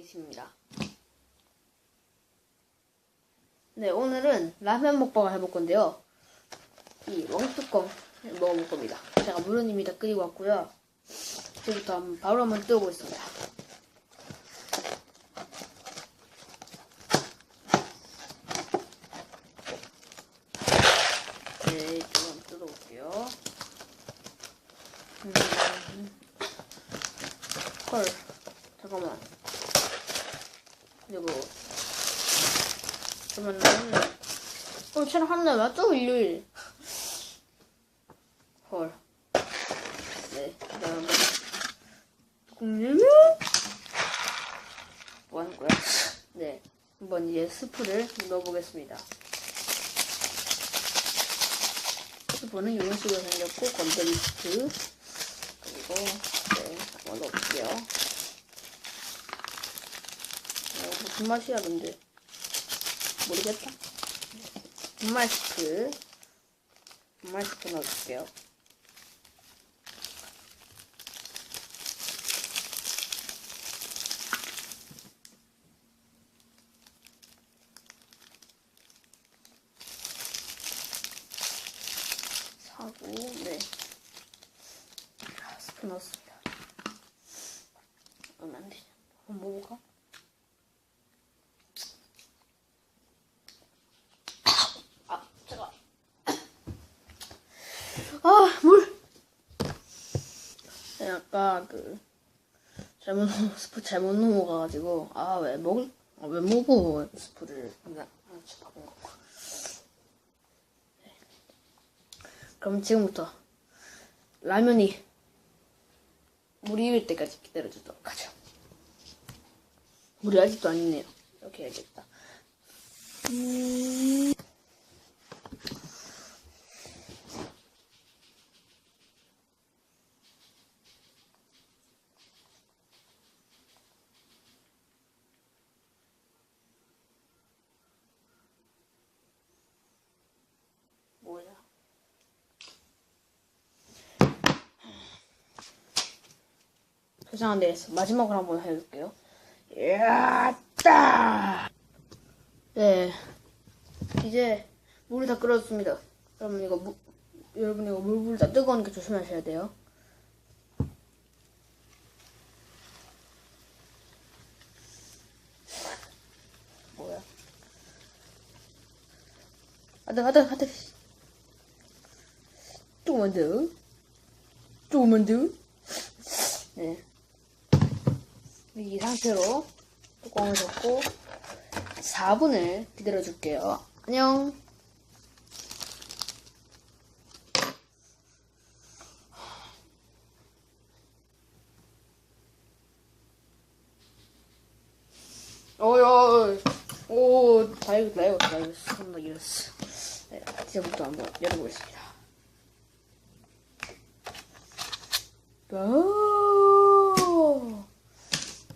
데이트입니다. 네, 오늘은 라면 먹방을 해볼 건데요. 이 왕뚜껑 먹어볼 겁니다. 제가 물은 이미 다 끓이고 왔고요. 지금부터 한번 바로 한번 뜨어보겠습니다. 네, 좀 한번 뜯어볼게요. 음, 헐, 잠깐만. 이거 잠깐만. 한날 맞죠? 일요일. 헐. 네, 그다음에 국물. 뭐 하는 거야? 네, 한번 이제 스프를 넣어보겠습니다. 스프는 이런 식으로 생겼고 건더기 스프 그리고 네, 한번 넣어볼게요. 어, 무슨 맛이야 근데 모르겠다. 분말 스프 분말 스프 넣어줄게요. 사고 네 아, 스프 넣었습니다. 얼마 안 되냐? 한번 먹어볼까? 아, 제가 아, 물. 아까 그 잘못 넣- 스프 잘못 넘어가가지고 아 왜 먹을 아, 왜 먹어 스프를 그냥 거. 네. 그럼 지금부터 라면이 물이 익을 때까지 기다려주도록 하죠. 물이 아직도 안 있네요. 이렇게 해야겠다. 음... 뭐야? 죄송한데 마지막으로 한번 해볼게요. 야따! 네, 이제 물이 다 끓었습니다. 그러면 이거 무, 여러분 이거 물불 다 뜨거우니까 조심하셔야 돼요. 뭐야? 아들 아들 아들 조금만 더 조금만 더 네. 이 상태로 뚜껑을 덮고 4분을 기다려 줄게요. 안녕. 어여, 오, 다 익었다, 다 익었다, 다 익었어. 네, 지금부터 한번 열어보겠습니다. 오!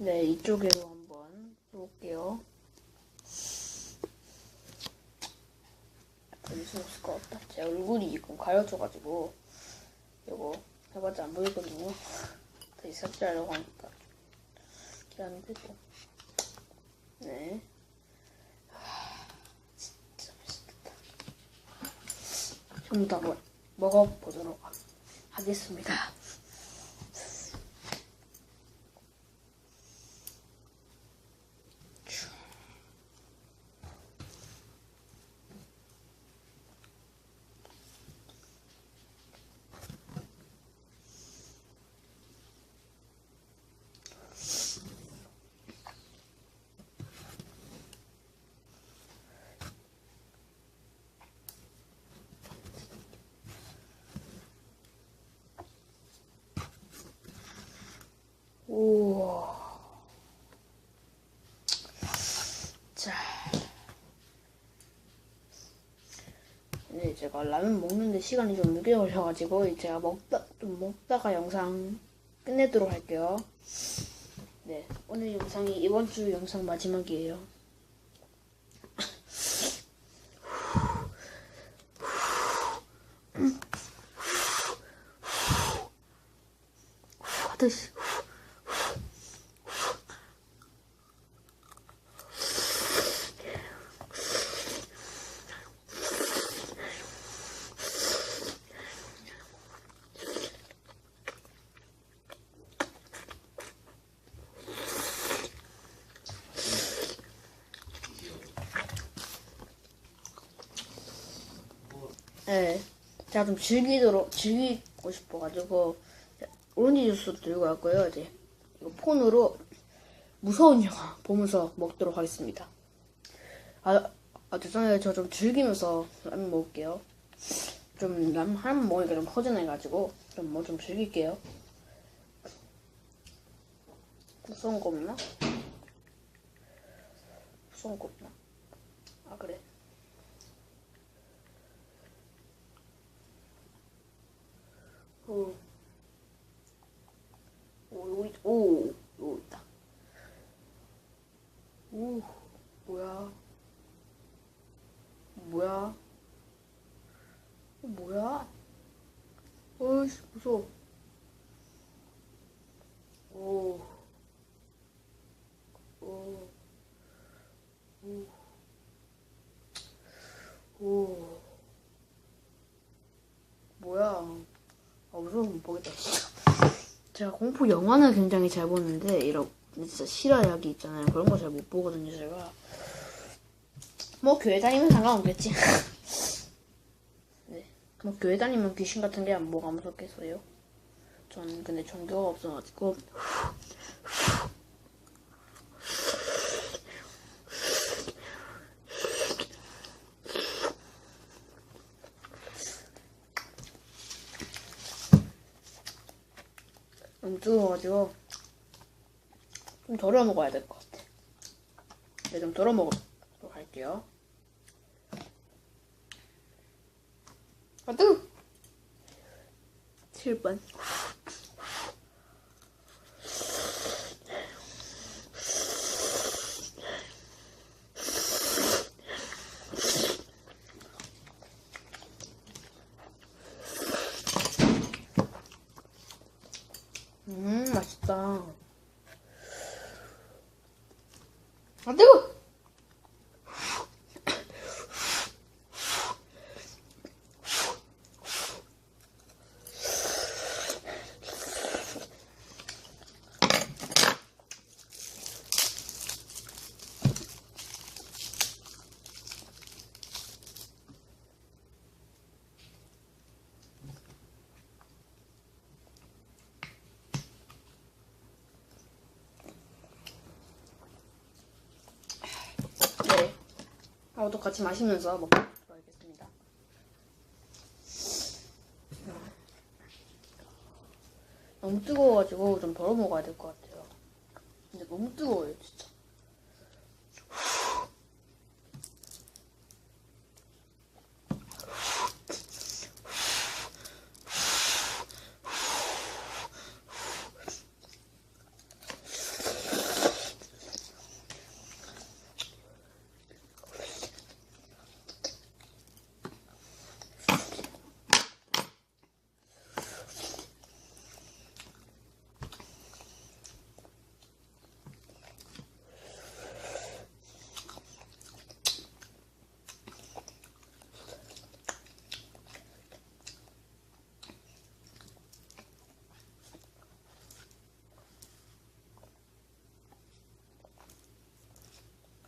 네, 이쪽으로 한번 해볼게요. 보일 수 없을 것 같다. 제 얼굴이 지금 가려져가지고, 이거 해봤자 안 보이거든요. 다시 삭제하려고 하니까. 기안 되고. 네. 하, 진짜 맛있겠다. 지금부터 한번 먹어보도록 하겠습니다. 우와. 자. 네, 제가 라면 먹는데 시간이 좀 늦게 걸려가지고, 제가 먹다, 좀 먹다가 영상 끝내도록 할게요. 네, 오늘 영상이 이번 주 영상 마지막이에요. 하듯이. 네, 제가 좀 즐기도록 즐기고 싶어가지고 오렌지 주스 들고 갈 거예요. 이제 이거 폰으로 무서운 영화 보면서 먹도록 하겠습니다. 아, 아 죄송해요. 저 좀 즐기면서 라면 먹을게요. 좀 라면 하나만 먹으니까 좀 허전해가지고 좀 뭐 좀 즐길게요. 무서운 거 없나? 무서운 거 없나? 아 그래. 오, 오 여기 오 여기 있다. 오 뭐야? 뭐야? 어, 뭐야? 어이씨 무서워. 오. 오. 오. 오. 뭐야. 아, 무서워 못 보겠다. 제가 공포 영화는 굉장히 잘 보는데, 이런, 진짜 실화 이야기 있잖아요. 그런 거 잘 못 보거든요, 제가. 뭐, 교회 다니면 상관없겠지. 네. 뭐, 교회 다니면 귀신 같은 게 뭐가 무섭겠어요? 전 근데 종교가 없어가지고, 뜨거워가지고 좀 덜어 먹어야 될 것 같아. 네, 좀 덜어 먹도록 할게요. 아 뜨거. 7번. 음 맛있다. 아 뜨거. 네. 아우도 같이 마시면서 먹도록 하겠습니다. 너무 뜨거워가지고 좀 덜어 먹어야 될 것 같아요. 근데 너무 뜨거워요, 진짜.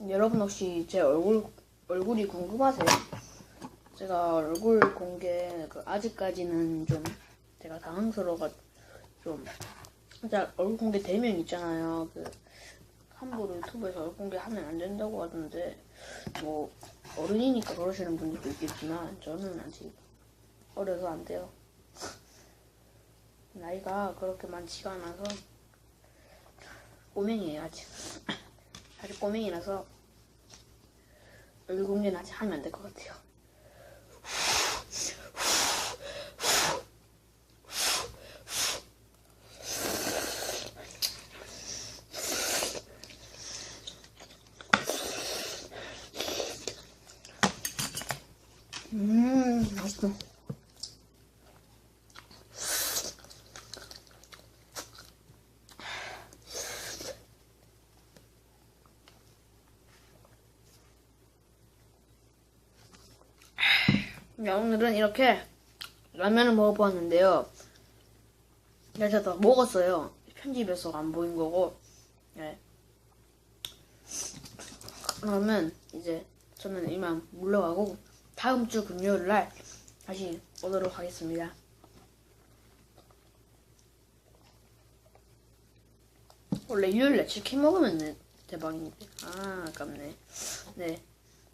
여러분 혹시 제 얼굴 얼굴이 궁금하세요? 제가 얼굴 공개 그 아직까지는 좀 제가 당황스러워가 좀 진짜 얼굴 공개 되면 있잖아요. 그 함부로 유튜브에서 얼굴 공개하면 안 된다고 하던데 뭐 어른이니까 그러시는 분들도 있겠지만 저는 아직 어려서 안 돼요. 나이가 그렇게 많지가 않아서 꼬맹이에요 아직. 아직 꼬맹이라서 얼굴 공개는 아직 하면 안 될 것 같아요. 음, 맛있어. 네, 오늘은 이렇게 라면을 먹어보았는데요. 네, 제가 다 먹었어요. 편집에서 안 보인 거고. 네. 그러면 이제 저는 이만 물러가고 다음 주 금요일 날 다시 오도록 하겠습니다. 원래 일요일에 치킨 먹으면 네, 대박인데. 아, 아깝네. 네.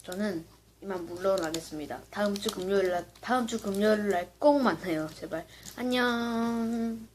저는 이만 물러나겠습니다. 다음 주 금요일 날, 다음 주 금요일 날 꼭 만나요. 제발. 안녕.